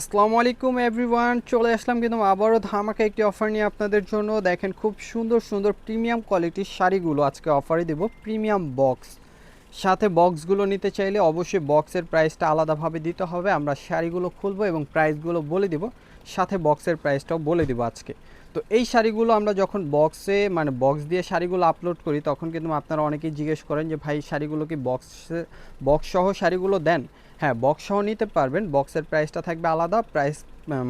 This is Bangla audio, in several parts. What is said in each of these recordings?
আসসালামু আলাইকুম এভরিওয়ান, চলে আসলাম কিন্তু আবারও ধামাকা একটি অফার নিয়ে আপনাদের জন্য। দেখেন, খুব সুন্দর সুন্দর প্রিমিয়াম কোয়ালিটির শাড়িগুলো আজকে অফারে দেব প্রিমিয়াম বক্স সাথে বক্সগুলো নিতে চাইলে অবশ্যই বক্সের প্রাইসটা আলাদাভাবে দিতে হবে। আমরা শাড়িগুলো খুলবো এবং প্রাইসগুলো বলে দিব, সাথে বক্সের প্রাইসটাও বলে দিব আজকে। তো এই শাড়িগুলো আমরা যখন বক্সে মানে বক্স দিয়ে শাড়িগুলো আপলোড করি, তখন কিন্তু আপনারা অনেকেই জিজ্ঞেস করেন যে, ভাই, শাড়িগুলো কি বক্সে বক্স সহ শাড়িগুলো দেন? হ্যাঁ বক্স সহ নিতে পারবেন। বক্সের প্রাইসটা থাকবে আলাদা। প্রাইস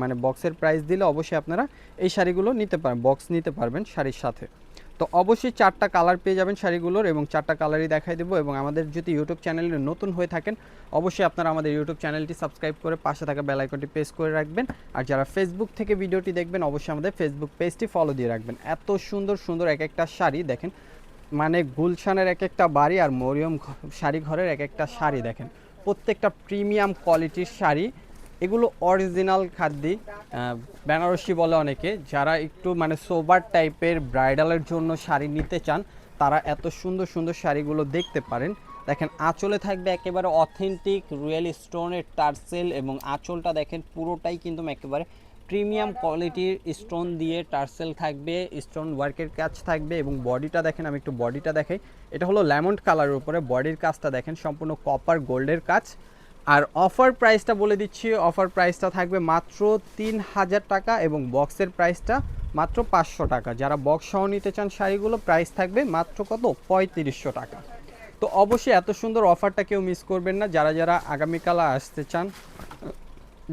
মানে বক্সের প্রাইস দিলে অবশ্যই আপনারা এই শাড়িগুলো নিতে পারেন বক্স নিতে পারবেন শাড়ির সাথে। তো অবশ্যই চারটা কালার পেয়ে যাবেন শাড়িগুলোর এবং চারটা কালারই দেখাই দেবো এবং আমাদের যদি ইউটিউব চ্যানেলে নতুন হয়ে থাকেন, অবশ্যই আপনারা আমাদের ইউটিউব চ্যানেলটি সাবস্ক্রাইব করে পাশে থাকা বেল আইকনটি প্রেস করে রাখবেন। আর যারা ফেসবুক থেকে ভিডিওটি দেখবেন, অবশ্যই আমাদের ফেসবুক পেজটি ফলো দিয়ে রাখবেন। এত সুন্দর সুন্দর এক একটা শাড়ি দেখেন মানে গুলশানের এক একটা বাড়ি আর মরিয়ম শাড়ি ঘরের এক একটা শাড়ি দেখেন। প্রত্যেকটা প্রিমিয়াম কোয়ালিটির শাড়ি। এগুলো অরিজিনাল খাদ্যি বেনারসি বলে অনেকে। যারা একটু মানে সোবার টাইপের ব্রাইডালের জন্য শাড়ি নিতে চান, তারা এত সুন্দর সুন্দর শাড়িগুলো দেখতে পারেন। দেখেন, আঁচলে থাকবে একেবারে অথেন্টিক রিয়েল স্টোনের টার্সেল এবং আঁচলটা দেখেন পুরোটাই কিন্তু একেবারে প্রিমিয়াম কোয়ালিটির স্টোন দিয়ে টার্সেল থাকবে, স্টোন ওয়ার্কের কাজ থাকবে এবং বডিটা দেখেন, আমি একটু বডিটা দেখাই। এটা হলো লেমন কালারের উপরে, বডির কাজটা দেখেন, সম্পূর্ণ কপার গোল্ডের কাজ। আর অফার প্রাইসটা বলে দিচ্ছি অফার প্রাইসটা থাকবে মাত্র তিন হাজার টাকা এবং বক্সের প্রাইসটা মাত্র পাঁচশো টাকা। যারা বক্স সহ নিতে চান শাড়িগুলো প্রাইস থাকবে মাত্র কত? পঁয়ত্রিশশো টাকা। তো অবশ্যই এত সুন্দর অফারটা কেউ মিস করবেন না। যারা যারা আগামীকাল আসতে চান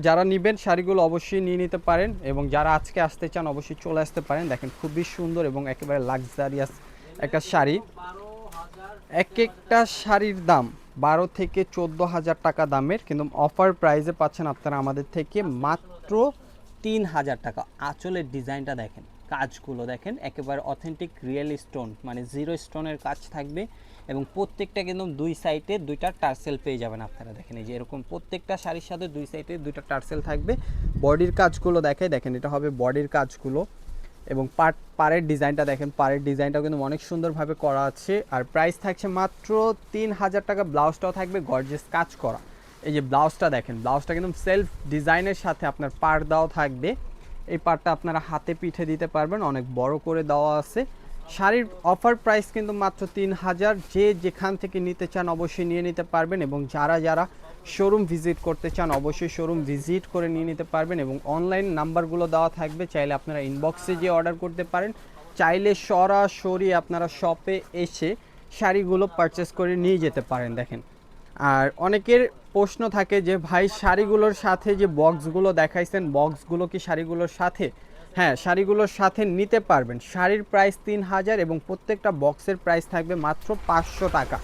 যারা নিবেন শাড়িগুলো অবশ্যই নিয়ে নিতে পারেন এবং যারা আজকে আসতে চান অবশ্যই চলে আসতে পারেন। দেখেন খুবই সুন্দর এবং একেবারে লাক্সারিয়াস একটা শাড়ি। এক একটা শাড়ির দাম বারো থেকে চোদ্দ হাজার টাকা দামের, কিন্তু অফার প্রাইজে পাচ্ছেন আপনারা আমাদের থেকে মাত্র তিন হাজার টাকা। আঁচলের ডিজাইনটা দেখেন। কাজগুলো দেখেন, একেবারে অথেন্টিক রিয়েল স্টোন মানে জিরো স্টোনের কাজ থাকবে এবং প্রত্যেকটা কিন্তু দুই সাইডে দুইটা টার্সেল পেয়ে যাবেন আপনারা। দেখেন এই যে এরকম প্রত্যেকটা শাড়ির সাথে দুই সাইডে দুইটা টার্সেল থাকবে। বডির কাজগুলো দেখে, দেখেন এটা হবে বডির কাজগুলো এবং পার, পাড়ের ডিজাইনটা দেখেন, পাড়ের ডিজাইনটাও কিন্তু অনেক সুন্দরভাবে করা আছে। আর প্রাইস থাকছে মাত্র তিন হাজার টাকা, ব্লাউজটাও থাকবে গর্জেস কাজ করা। এই যে ব্লাউজটা দেখেন, ব্লাউজটা কিন্তু সেলফ ডিজাইনের সাথে আপনার পার দেওয়া থাকবে। এই পারটা আপনারা হাতে পিঠে দিতে পারবেন, অনেক বড় করে দেওয়া আছে। শাড়ির অফার প্রাইস কিন্তু মাত্র তিন হাজার। যে যেখান থেকে নিতে চান অবশ্যই নিয়ে নিতে পারবেন এবং যারা যারা শোরুম ভিজিট করতে চান অবশ্যই শোরুম ভিজিট করে নিয়ে নিতে পারবেন এবং অনলাইন নাম্বারগুলো দেওয়া থাকবে। চাইলে আপনারা ইনবক্সে গিয়ে অর্ডার করতে পারেন। চাইলে সরাসরি আপনারা শপে এসে শাড়িগুলো পারচেস করে নিয়ে যেতে পারেন, দেখেন। আর অনেকের প্রশ্ন থাকে যে, ভাই, শাড়িগুলোর সাথে যে বক্সগুলো দেখাইছেন বক্সগুলো কি শাড়িগুলোর সাথে? হ্যাঁ শাড়িগুলোর সাথে নিতে পারবেন। শাড়ির প্রাইস তিন হাজার এবং প্রত্যেকটা বক্সের প্রাইস থাকবে মাত্র পাঁচশো টাকা।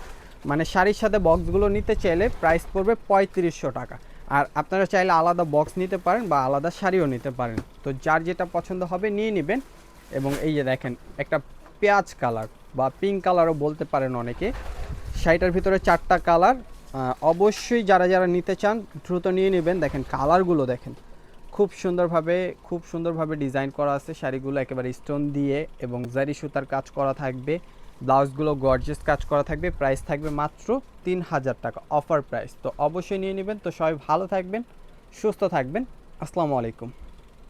মানে শাড়ির সাথে বক্সগুলো নিতে চাইলে প্রাইস পড়বে পঁয়ত্রিশশো টাকা। আর আপনারা চাইলে আলাদা বক্স নিতে পারেন বা আলাদা শাড়িও নিতে পারেন। তো যার যেটা পছন্দ হবে নিয়ে নেবেন। এবং এই যে দেখেন, একটা পেঁয়াজ কালার বা পিঙ্ক কালারও বলতে পারেন অনেকে। শাড়িটার ভিতরে চারটা কালার অবশ্যই যারা যারা নিতে চান, দ্রুত নিয়ে নেবেন। দেখেন কালারগুলো দেখেন। খুব সুন্দরভাবে খুব সুন্দরভাবে ডিজাইন করা আছে। শাড়িগুলো একেবারে স্টোন দিয়ে এবং জারি সুতার কাজ করা থাকবে। ব্লাউজগুলো গর্জেস কাজ করা থাকবে। প্রাইস থাকবে মাত্র তিন হাজার টাকা অফার প্রাইস। তো অবশ্যই নিয়ে নেবেন। তো সবাই ভালো থাকবেন, সুস্থ থাকবেন। আসসালামু আলাইকুম।